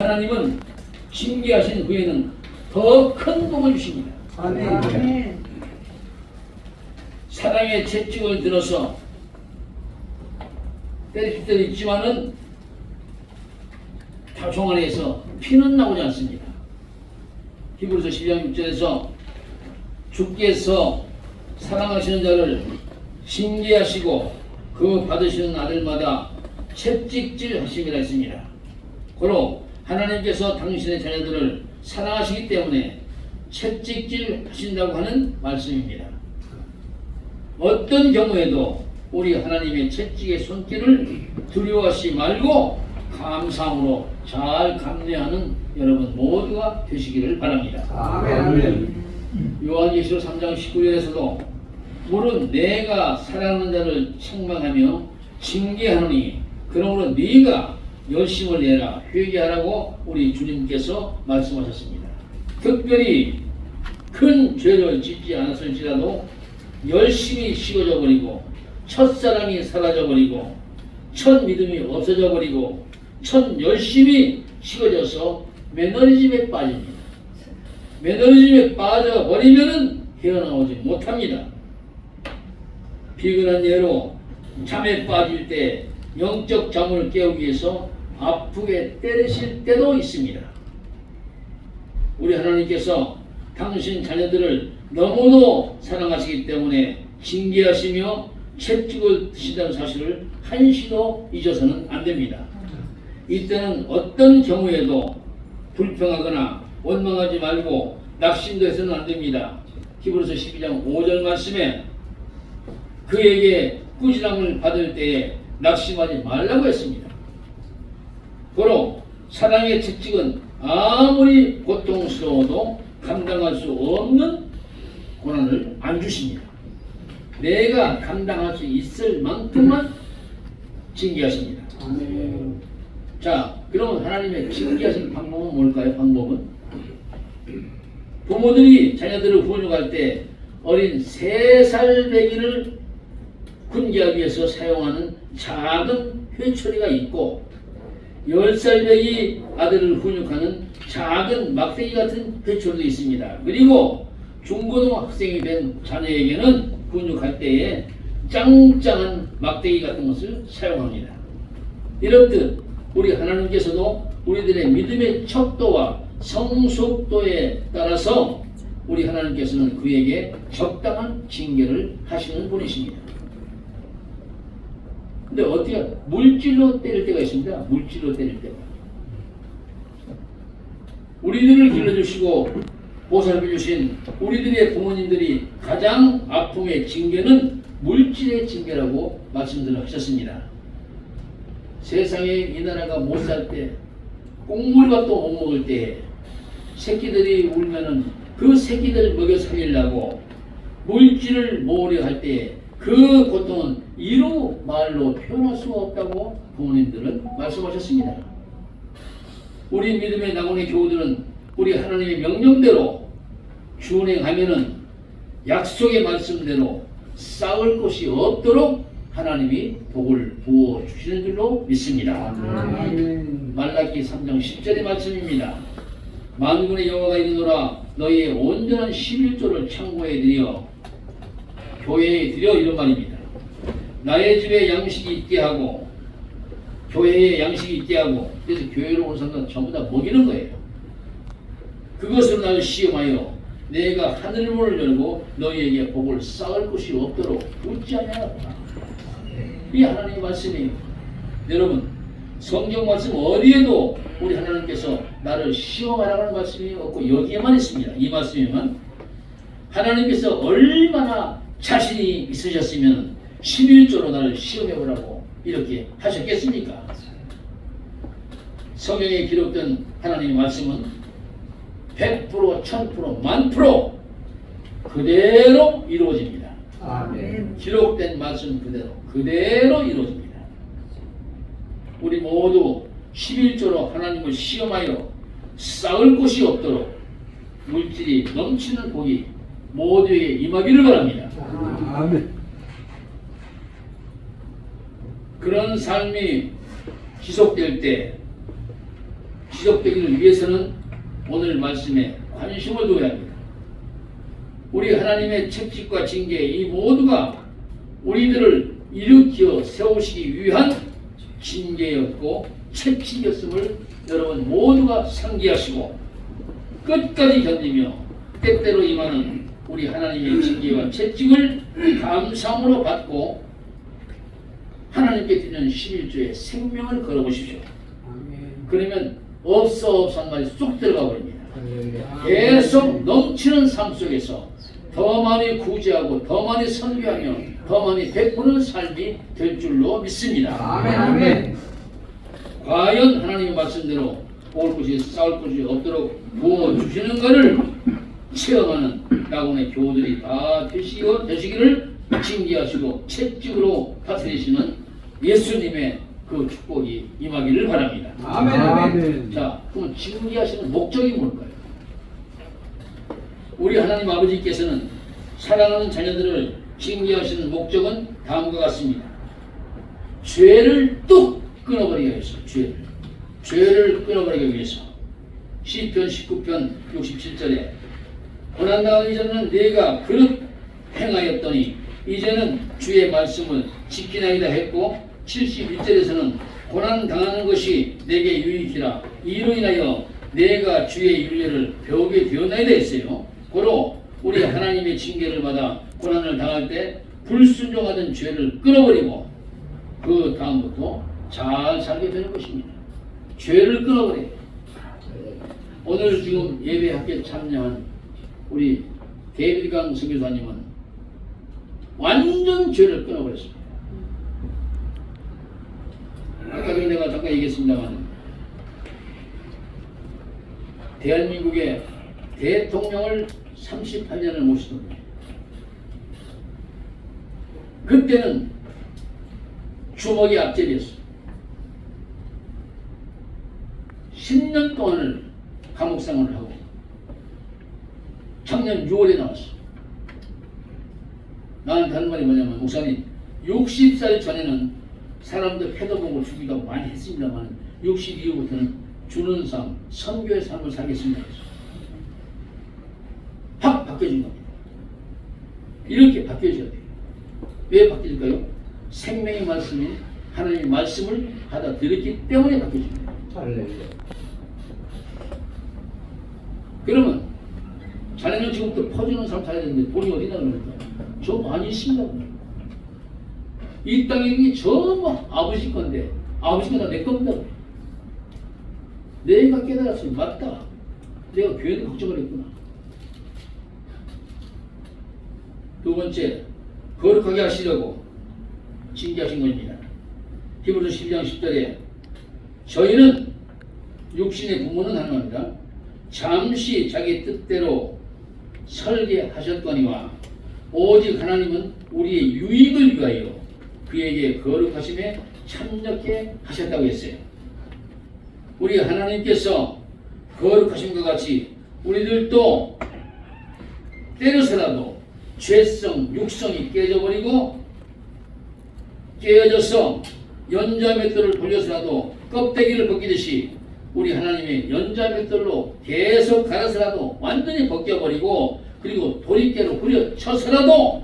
하나님은 징계하신 후에는 더 큰 복을 주십니다. 아멘. 사랑의 채찍을 들어서 때릴 때도 있지만은 다종 안에서 피는 나오지 않습니다. 히브리서 12장 6절에서 주께서 사랑하시는 자를 징계하시고 그 받으시는 아들마다 채찍질 하심이라 했습니다. 고로 하나님께서 당신의 자녀들을 사랑하시기 때문에 채찍질 하신다고 하는 말씀입니다. 어떤 경우에도 우리 하나님의 채찍의 손길을 두려워하지 말고 감사함으로 잘 감내하는 여러분 모두가 되시기를 바랍니다. 아멘. 요한계시록 3장 19절에서도 물은 내가 사랑하는 자를 책망하며 징계하노니 그러므로 네가 열심을 내라 회개하라고 우리 주님께서 말씀하셨습니다. 특별히 큰 죄를 짓지 않았을지라도 열심히 식어져 버리고 첫사랑이 사라져 버리고 첫 믿음이 없어져 버리고 첫 열심히 식어져서 매너리즘에 빠집니다. 매너리즘에 빠져 버리면은 헤어나오지 못합니다. 비근한 예로 잠에 빠질 때 영적 잠을 깨우기 위해서 아프게 때리실 때도 있습니다. 우리 하나님께서 당신 자녀들을 너무도 사랑하시기 때문에 징계하시며 채찍을 드신다는 사실을 한시도 잊어서는 안 됩니다. 이때는 어떤 경우에도 불평하거나 원망하지 말고 낙심도 해서는 안 됩니다. 히브리서 12장 5절 말씀에 그에게 꾸지람을 받을 때에 낙심하지 말라고 했습니다. 사랑의 채찍은 아무리 고통스러워도 감당할 수 없는 고난을 안 주십니다. 내가 감당할 수 있을 만큼만 징계하십니다. 아멘. 자, 그럼 하나님의 징계하시는 방법은 뭘까요? 방법은 부모들이 자녀들을 훈육할 때 어린 세 살 배기를 군기하기 위해서 사용하는 작은 회초리가 있고 열살 배기 아들을 훈육하는 작은 막대기 같은 회초리도 있습니다. 그리고 중고등학생이 된 자녀에게는 훈육할 때에 짱짱한 막대기 같은 것을 사용합니다. 이렇듯 우리 하나님께서도 우리들의 믿음의 척도와 성숙도에 따라서 우리 하나님께서는 그에게 적당한 징계를 하시는 분이십니다. 근데 어떻게 물질로 때릴 때가 있습니다. 물질로 때릴 때가. 우리들을 길러주시고 보살펴주신 우리들의 부모님들이 가장 아픔의 징계는 물질의 징계라고 말씀들을 하셨습니다. 세상에 이 나라가 못 살 때, 꽁물밥도 못 먹을 때, 새끼들이 울면은 그 새끼들 먹여 살리려고 물질을 모으려 할 때 그 고통은 이루 말로 표현할 수가 없다고 부모님들은 말씀하셨습니다. 우리 믿음의 낙원의 교우들은 우리 하나님의 명령대로 준행하면은 약속의 말씀대로 싸울 곳이 없도록 하나님이 복을 부어 주시는 줄로 믿습니다. 아멘. 말라기 3장 10절의 말씀입니다. 만군의 여호와가 이르노라 너희의 온전한 11조를 창고에 드려 교회에 드려 이런 말입니다. 나의 집에 양식이 있게 하고 교회에 양식이 있게 하고 그래서 교회로 온 사람들 전부 다 먹이는 거예요. 그것으로 나를 시험하여 내가 하늘 문을 열고 너희에게 복을 쌓을 것이 없도록 웃지 아니하였다. 이 하나님의 말씀이에요. 여러분 성경 말씀 어디에도 우리 하나님께서 나를 시험하라는 말씀이 없고 여기에만 있습니다. 이 말씀에만 하나님께서 얼마나 자신이 있으셨으면 11조로 나를 시험해보라고 이렇게 하셨겠습니까? 성경에 기록된 하나님의 말씀은 100%, 1000%, 만 프로 그대로 이루어집니다. 아멘. 기록된 말씀 그대로 그대로 이루어집니다. 우리 모두 11조로 하나님을 시험하여 쌓을 곳이 없도록 물질이 넘치는 복이 모두에게 임하기를 바랍니다. 아멘. 그런 삶이 지속될 때 지속되기를 위해서는 오늘 말씀에 관심을 둬야 합니다. 우리 하나님의 책찍과 징계 이 모두가 우리들을 일으켜 세우시기 위한 징계였고 책찍이었음을 여러분 모두가 상기하시고 끝까지 견디며 때때로 임하는 우리 하나님의 징계와 채찍을 감사함으로 받고 하나님께 드리는 11조의 생명을 걸어보십시오. 그러면 없어 없어 한 말이 쏙 들어가 버립니다. 계속 넘치는 삶 속에서 더 많이 구제하고 더 많이 선교하며 더 많이 베푸는 삶이 될 줄로 믿습니다. 아멘. 아멘. 과연 하나님의 말씀대로 올 것이 싸울 것이 없도록 부어 주시는 것을 체험하는 야곱의 교우들이 다 되시고 되시기를 징계하시고 채찍으로 다스리시는 예수님의 그 축복이 임하기를 바랍니다. 아멘. 아멘. 자, 그럼 징계하시는 목적이 뭘까요? 우리 하나님 아버지께서는 사랑하는 자녀들을 징계하시는 목적은 다음과 같습니다. 죄를 뚝 끊어버리기 위해서, 죄를. 죄를 끊어버리기 위해서. 시편 19편 67절에 고난당하기 전에는 내가 그릇 행하였더니 이제는 주의 말씀을 지키나이다 했고 71절에서는 고난 당하는 것이 내게 유익이라 이로 인하여 내가 주의 윤례를 배우게 되었나이다 했어요. 고로 우리 하나님의 징계를 받아 고난을 당할 때 불순종하던 죄를 끊어버리고 그 다음부터 잘 살게 되는 것입니다. 죄를 끊어버려요. 오늘 지금 예배 학교에 참여한 우리 데이비드 강 선교사님은 완전 죄를 끊어버렸습니다. 아까 내가 잠깐 얘기했습니다만 대한민국의 대통령을 38년을 모시던. 그때는 주먹이 앞제리였어요. 10년 동안을 감옥 생활을 하고 작년 6월에 나왔어. 나는 다른 말이 뭐냐면 목사님 60살 전에는 사람들 패도 보고 죽이고 하고 많이 했습니다만 60 이후부터는 주는 삶, 선교의 삶을 살겠습니다. 확 바뀌어진 겁니다. 이렇게 바뀌어져야 돼요. 왜 바뀌어질까요? 생명의 말씀인 하나님의 말씀을 받아들였기 때문에 바뀌어집니다. 그러면 자네는 지금부터 퍼주는 삶 살아야 되는데 돈이 어디다 그러니까 저 많이 있습니다. 이 땅이 전부 아버지 건데 아버지가 다 내 겁니다. 내가 깨달았으니 맞다. 내가 교회도 걱정을 했구나. 두 번째, 거룩하게 하시려고 징계하신 겁니다. 히브리서 12장 10절에 저희는 육신의 부모는 하나입니다. 잠시 자기 뜻대로 설계하셨거니와 오직 하나님은 우리의 유익을 위하여 그에게 거룩하심에 참여케 하셨다고 했어요. 우리 하나님께서 거룩하심과 같이 우리들도 때려서라도 죄성, 육성이 깨져버리고 깨어져서 연자 맷돌을 돌려서라도 껍데기를 벗기듯이 우리 하나님의 연자 맷돌로 계속 갈아서라도 완전히 벗겨버리고 그리고 도리깨로 후려쳐서라도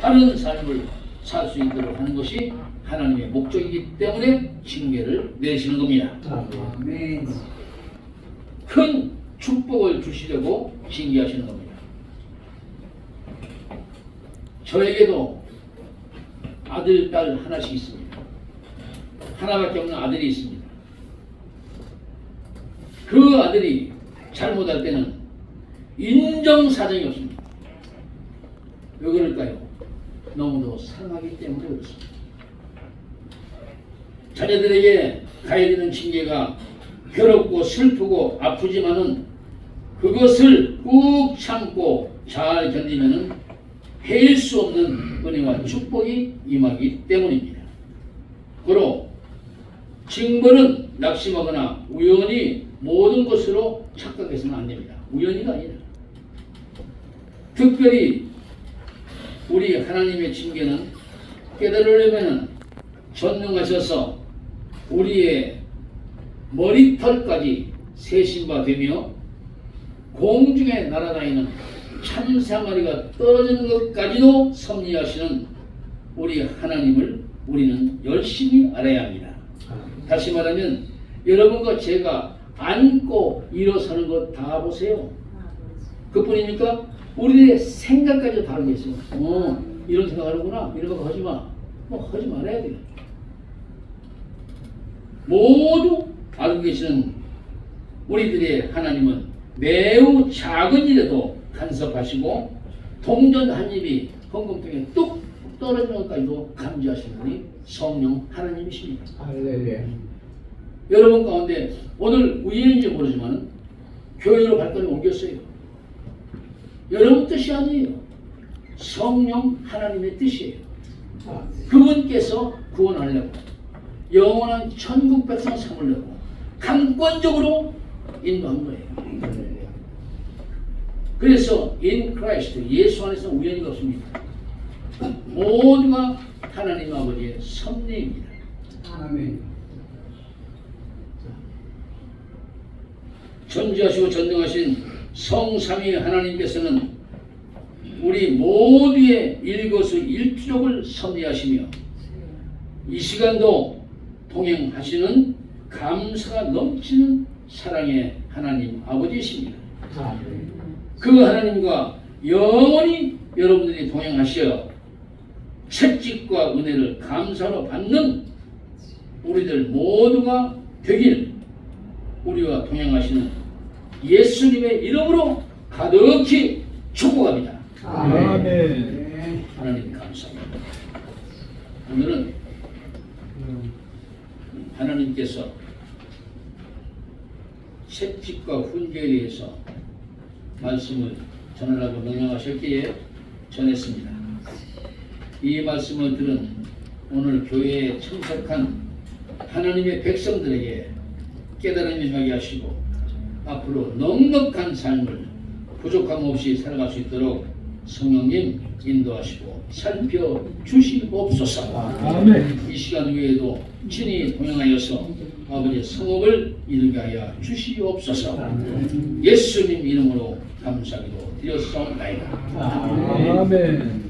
다른 삶을 살 수 있도록 하는 것이 하나님의 목적이기 때문에 징계를 내시는 겁니다. 아멘. 큰 축복을 주시려고 징계하시는 겁니다. 저에게도 아들, 딸 하나씩 있습니다. 하나밖에 없는 아들이 있습니다. 그 아들이 잘못할 때는 인정사정이 없습니다. 왜 그럴까요? 너무도 사랑하기 때문에 그렇습니다. 자녀들에게 가야 되는 징계가 괴롭고 슬프고 아프지만은 그것을 꾹 참고 잘 견디면은 해일 수 없는 은혜와 축복이 임하기 때문입니다. 그로 징벌은 낙심하거나 우연히 모든 것으로 착각해서는 안 됩니다. 우연히가 아니라 특별히 우리 하나님의 징계는 깨달으려면은 전능하셔서 우리의 머리털까지 세신 바 되며 공중에 날아다니는 참사마리가 떨어지는 것까지도 섭리하시는 우리 하나님을 우리는 열심히 알아야 합니다. 다시 말하면 여러분과 제가 안고 일어서는 것 다 보세요. 그뿐입니까? 우리의 생각까지 다른 게 있어요. 어, 이런 생각하는구나. 이런 거 하지 마. 뭐 하지 말아야 돼요. 모두 알고 계시는 우리들의 하나님은 매우 작은 일에도 간섭하시고 동전 한 입이 헌금통에 뚝 떨어지는 것까지도 감지하시는 분이 성령 하나님이십니다. 할렐루야. 여러분 가운데 오늘 우연인지 모르지만 교회로 발걸음 옮겼어요. 여러분 뜻이 아니에요. 성령 하나님의 뜻이에요. 그분께서 구원하려고 영원한 천국 백성 삼으려고 강권적으로 인도한 거예요. 그래서 in Christ 예수 안에서 우연이가 없습니다. 모두가 하나님 아버지의 섭리입니다. 아멘. 전지하시고 전능하신 성삼위 하나님께서는 우리 모두의 일거수 일투족을 섭리하시며 이 시간도 동행하시는 감사가 넘치는 사랑의 하나님 아버지이십니다. 아멘. 그 하나님과 영원히 여러분들이 동행하시어 채찍과 은혜를 감사로 받는 우리들 모두가 되길 우리와 동행하시는 예수님의 이름으로 가득히 축복합니다. 아멘. 하나님 감사합니다. 오늘은 하나님께서 채찍과 훈계에 대해서 말씀을 전하라고 명령하셨기에 전했습니다. 이 말씀을 들은 오늘 교회에 참석한 하나님의 백성들에게 깨달음이 가게 하시고 앞으로 넉넉한 삶을 부족함 없이 살아갈 수 있도록 성령님 인도하시고 살펴 주시옵소서. 아멘. 이 시간 외에도 친히 동행하여서 아버지의 성업을 이루게 하여 주시옵소서. 예수님 이름으로 감사기도 드렸사옵나이다. 아멘.